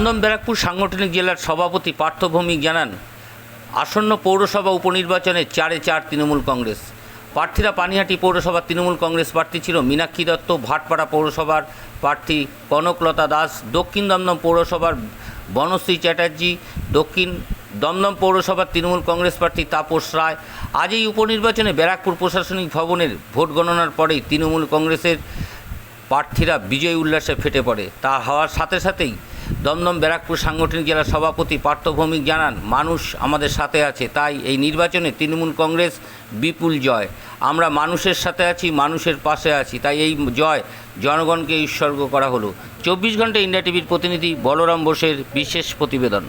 দমদম ব্যারাকপুর সাংগঠনিক জেলার সভাপতি পার্থ ভৌমিক জানান, আসন্ন পৌরসভা উপনির্বাচনে চারে চার তৃণমূল কংগ্রেস। প্রার্থীরা পানিহাটি পৌরসভার তৃণমূল কংগ্রেস প্রার্থী ছিল মীনাক্ষী দত্ত, ভাটপাড়া পৌরসভার প্রার্থী কনকলতা দাস, দক্ষিণ দমদম পৌরসভার বনশ্রী চ্যাটার্জি, দক্ষিণ দমদম পৌরসভার তৃণমূল কংগ্রেস প্রার্থী তাপস রায়। আজ এই উপনির্বাচনে ব্যারাকপুর প্রশাসনিক ভবনের ভোট গণনার পরেই তৃণমূল কংগ্রেসের প্রার্থীরা বিজয় উল্লাসে ফেটে পড়ে। তা হওয়ার সাথে সাথেই দমদম ব্যারাকপুর সাংগঠনিক জেলার সভাপতি পার্থ ভৌমিক জানান মানুষ আমাদের সাথে আছে তাই এই নির্বাচনে তৃণমূল কংগ্রেস বিপুল জয়। আমরা মানুষের সাথে আছি মানুষের পাশে আছি তাই এই জয় জনগণকে উৎসর্গ করা হলো। চব্বিশ ঘণ্টা ইন্ডিয়া টিভির প্রতিনিধি বলরাম বোসের বিশেষ প্রতিবেদন।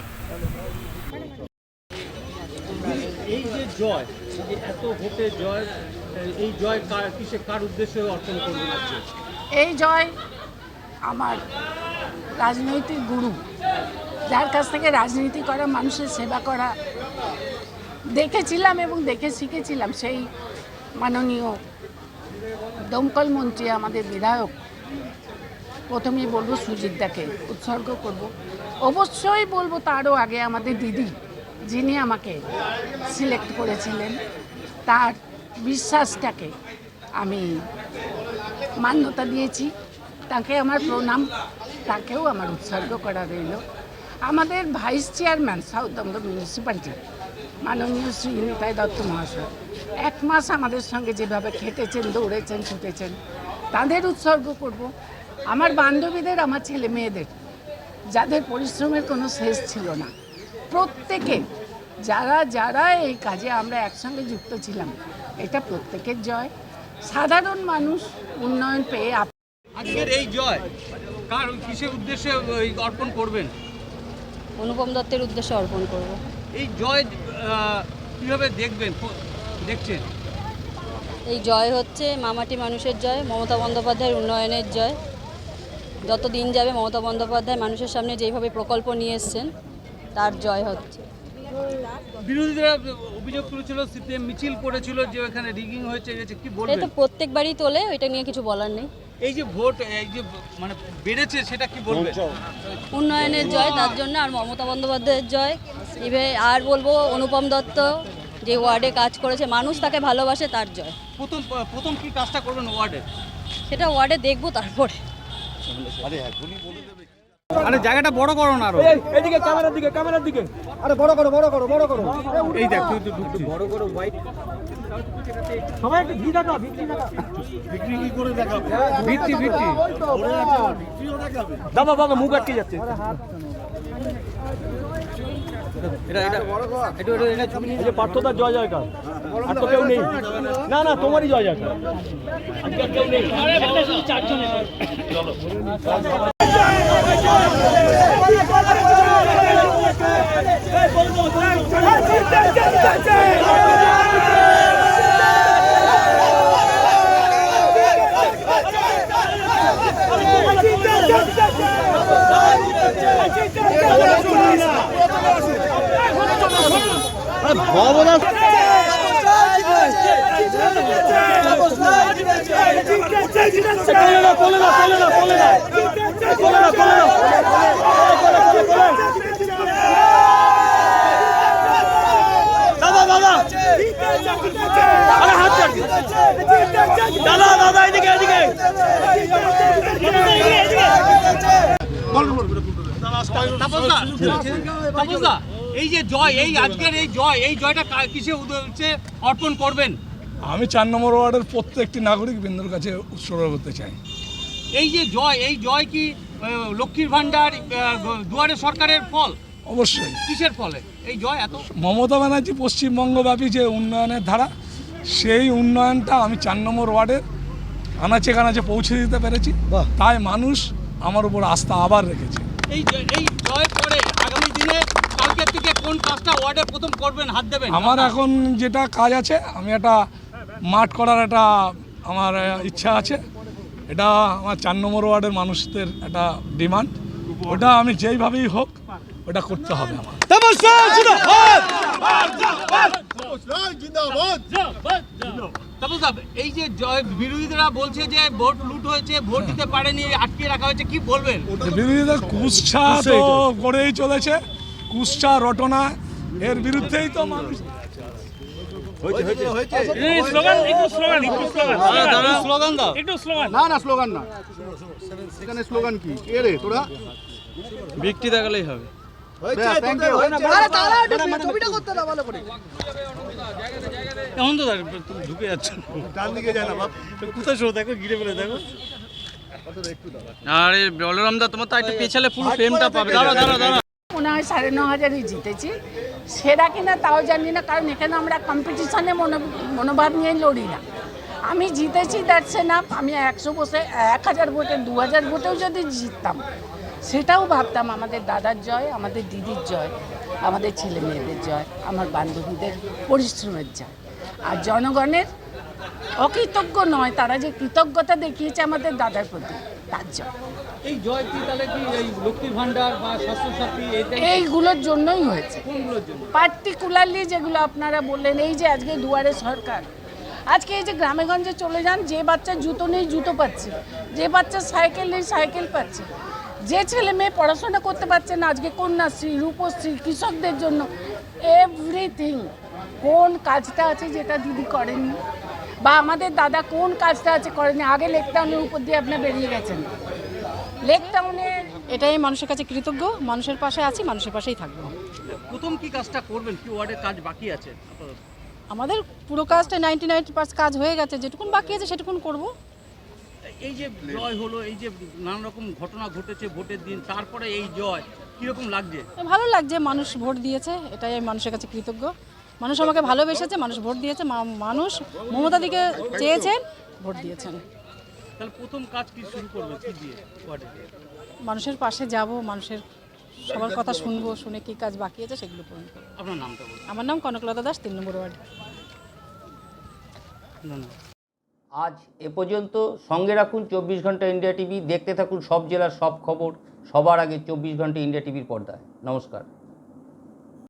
এই যে জয় এই এত ভোটে জয় এই জয় কার কিসে কার উদ্দেশ্যে অর্পণ করবেন এই জয় আমার রাজনৈতিক গুরু। যার কাছ থেকে রাজনীতি করা, মানুষের সেবা করা দেখেছিলাম এবং দেখে শিখেছিলাম সেই মাননীয় দমকল মন্ত্রী, আমাদের বিধায়ক। প্রথমেই বলব সুজিতদাকে উৎসর্গ করব। অবশ্যই বলব তারও আগে আমাদের দিদি, যিনি আমাকে সিলেক্ট করেছিলেন, তার বিশ্বাসটাকে আমি মান্যতা দিয়েছি। তাকে আমার প্রণাম। তাকেও আমার উৎসর্গ করা রইল। আমাদের vice chairman south Dumdum municipality মাননীয় শ্রী নিতাই দত্ত মহাশয়, এক মাস আমাদের সঙ্গে যেভাবে খেটেছেন, দৌড়েছেন, ছুটেছেন, তাদের উৎসর্গ করব। আমার বান্ধবীদের, আমার ছেলে মেয়েদের, যাদের পরিশ্রমের কোনো শেষ ছিল না। প্রত্যেকে, যারা যারা এই কাজে আমরা একসঙ্গে যুক্ত ছিলাম, এটা প্রত্যেকের জয়। সাধারণ মানুষ উন্নয়ন পেয়ে আপ- আজকের এই জয় কার কিসের উদ্দেশ্যে অর্পণ করবেন? অনুপম দত্তের উদ্দেশ্যে অর্পণ করব। এই জয় কীভাবে দেখবেন দেখছেন? এই জয় হচ্ছে মামাটি মানুষের জয় মমতা বন্দ্যোপাধ্যায়ের উন্নয়নের জয়। যত দিন যাবে মমতা বন্দ্যোপাধ্যায় মানুষের সামনে যেইভাবে প্রকল্প নিয়ে এসছেন তার জয় হচ্ছে। বিরোধীরা অভিযোগ করেছিল সিপিএম মিছিল করেছিল যে এখানে রিগিং হয়েছে গেছে কি এটা বলবেন? তো প্রত্যেকবারই তোলে ওইটা নিয়ে কিছু বলার নেই। এই যে ভোট এই যে মানে বেড়েছে সেটা কি বলবেন উন্নয়নের জয় তার জন্য আর মমতা বন্দ্যোপাধ্যায়ের জয়। ইভে আর বলব অনুপম দত্ত যে ওয়ার্ডে কাজ করেছে মানুষ তাকে ভালোবাসে তার জয়। প্রথম প্রথম কি কাজটা করবেন ওয়ার্ডে? সেটা ওয়ার্ডে দেখব তারপরে। আরে জায়গাটা বড় করো না আরও। এদিকে ক্যামেরার দিকে ক্যামেরার দিকে। আরে বড় করো বড় করো বড় করো। এই দেখ তুই তুই ঢুকছিস। বড় করো হোয়াইট সবাই একটু ঘি দেখা ভিত্তি দেখা ভিত্তি ভিত্তি দাদা দাদা মুখ আটকে যাচ্ছে। এটা এটা এটা এটা এটা ছবি এই যে পার্থতার জয় জয়কার। আর তো কেউ নেই। না না তোমারই জয় জয়কার। আর কেউ নেই। না কোলে না কোলে না কোলে না কোলে না কোলে না এই যে জয় এই আজকের এই জয় এই জয়টা কিসে উদ্দেশ্যে অর্পণ করবেন। আমি চার নম্বর ওয়ার্ডের প্রত্যেকটি নাগরিক বৃন্দর কাছে উৎসর্গ করতে চাই। এই যে জয় এই জয় কি লক্ষ্মীর ভান্ডার দুয়ারে সরকারের ফল? অবশ্যই। কিসের ফলে? এই জয় এত? মমতা ব্যানার্জি পশ্চিমবঙ্গব্যাপী যে উন্নয়নের ধারা সেই উন্নয়নটা আমি চার নম্বর ওয়ার্ডের আনাচে কানাচে পৌঁছে দিতে পেরেছি। তাই মানুষ আমার উপর আস্থা আবার রেখেছে। এই এই জয় পরে আগামী দিনে কালকের থেকে কোন কাজটা ওয়ার্ডে প্রথম করবেন হাত দেবেন? আমার এখন যেটা কাজ আছে আমি একটা মাঠ করার একটা আমার ইচ্ছা আছে। এটা আমার চার নম্বর ওয়ার্ডের মানুষদের একটা ডিমান্ড। ওটা আমি যেইভাবেই হোক ওটা করতে হবে আমার। এই যে জয় বিরোধীরা বলছে যে ভোট লুট হয়েছে ভোট দিতে পারেনি আটকে রাখা হয়েছে কি বলবেন? বিরোধীদের কুৎসা তো করেই চলেছে। কুৎসা রটনা এর বিরুদ্ধেই তো মানুষ না না স্লোগান না। এখানে স্লোগান কি? কে রে তোরা। বিক্রি দেখালেই হবে। এমন তো ঢুকে যাচ্ছ। ডান দিকে যায় না বাপ। কোথায় শো দেখো গিরে ফেলে দেখো। আরে বলরাম দা তোমার তো একটা পেছালে পুরো ফ্রেমটা পাবে। দাঁড়া দাঁড়া দাঁড়া মনে হয় সাড়ে ন হাজারই জিতেছি। সেরা কিনা তাও জানি না, কারণ এখানে আমরা কম্পিটিশনে মনোভাব নিয়ে লড়ি না। আমি জিতেছি দ্যাটস এনাফ আমি একশো বসে, এক হাজার ভোটে, দু হাজার ভোটেও যদি জিততাম, সেটাও ভাবতাম আমাদের দাদার জয়, আমাদের দিদির জয়, আমাদের ছেলে মেয়েদের জয়, আমার বান্ধবীদের পরিশ্রমের জয়। আর জনগণের অকৃতজ্ঞ নয়, তারা যে কৃতজ্ঞতা দেখিয়েছে আমাদের দাদার প্রতি। তার জয় এই জয় কি তাহলে কি এই লক্ষ্মীর ভান্ডার বা স্বাস্থ্যসাথী এইগুলোর জন্যই হয়েছে। পার্টিকুলারলি যেগুলো আপনারা বললেন এই যে আজকে দুয়ারে সরকার আজকে এই যে গ্রামে গঞ্জে চলে যান যে বাচ্চা জুতো নেই জুতো পাচ্ছে যে বাচ্চা সাইকেল নেই সাইকেল পাচ্ছে যে ছেলে মেয়ে পড়াশোনা করতে পারছে না আজকে কন্যাশ্রী রূপশ্রী কৃষকদের জন্য এভরিথিং কোন কাজটা আছে যেটা দিদি করেননি? বা আমাদের দাদা কোন কাজটা আছে করেনি আগে লেকটাউনের উপর দিয়ে আপনি বেরিয়ে গেছেন। লেকটাউনে এটাই মানুষের কাছে কৃতজ্ঞ। মানুষের পাশে আছি মানুষের পাশেই থাকব। প্রথম কি কাজটা করবেন? কি ওয়ার্ডের কাজ বাকি আছে? আমাদের পুরো কাজটা নাইনটি নাইনটি নাইন কাজ হয়ে গেছে। যেটুকুন বাকি আছে সেটুকুন করব। এই যে জয় হলো এই যে নানা রকম ঘটনা ঘটেছে ভোটের দিন তারপরে এই জয় কীরকম লাগছে? ভালো লাগছে মানুষ ভোট দিয়েছে এটাই আমি মানুষের কাছে কৃতজ্ঞ। মানুষ আমাকে ভালোবেসেছে মানুষ ভোট দিয়েছে মা- মানুষ মমতা দিকে চেয়েছেন ভোট দিয়েছেন। প্রথম কাজ কি শুরু করবে কি দিয়ে ওয়ার্ডে? মানুষের পাশে যাব মানুষের সবার কথা শুনব শুনে কী কাজ বাকি আছে সেগুলো পূরণ করব। আপনার নামটা আমার নাম কনকলতা দাস তিন নম্বর ওয়ার্ড। আজ এ পর্যন্ত সঙ্গে রাখুন চব্বিশ ঘণ্টা ইন্ডিয়া টিভি দেখতে থাকুন সব জেলার সব খবর সবার আগে চব্বিশ ঘণ্টা ইন্ডিয়া টিভির পর্দায়। নমস্কার।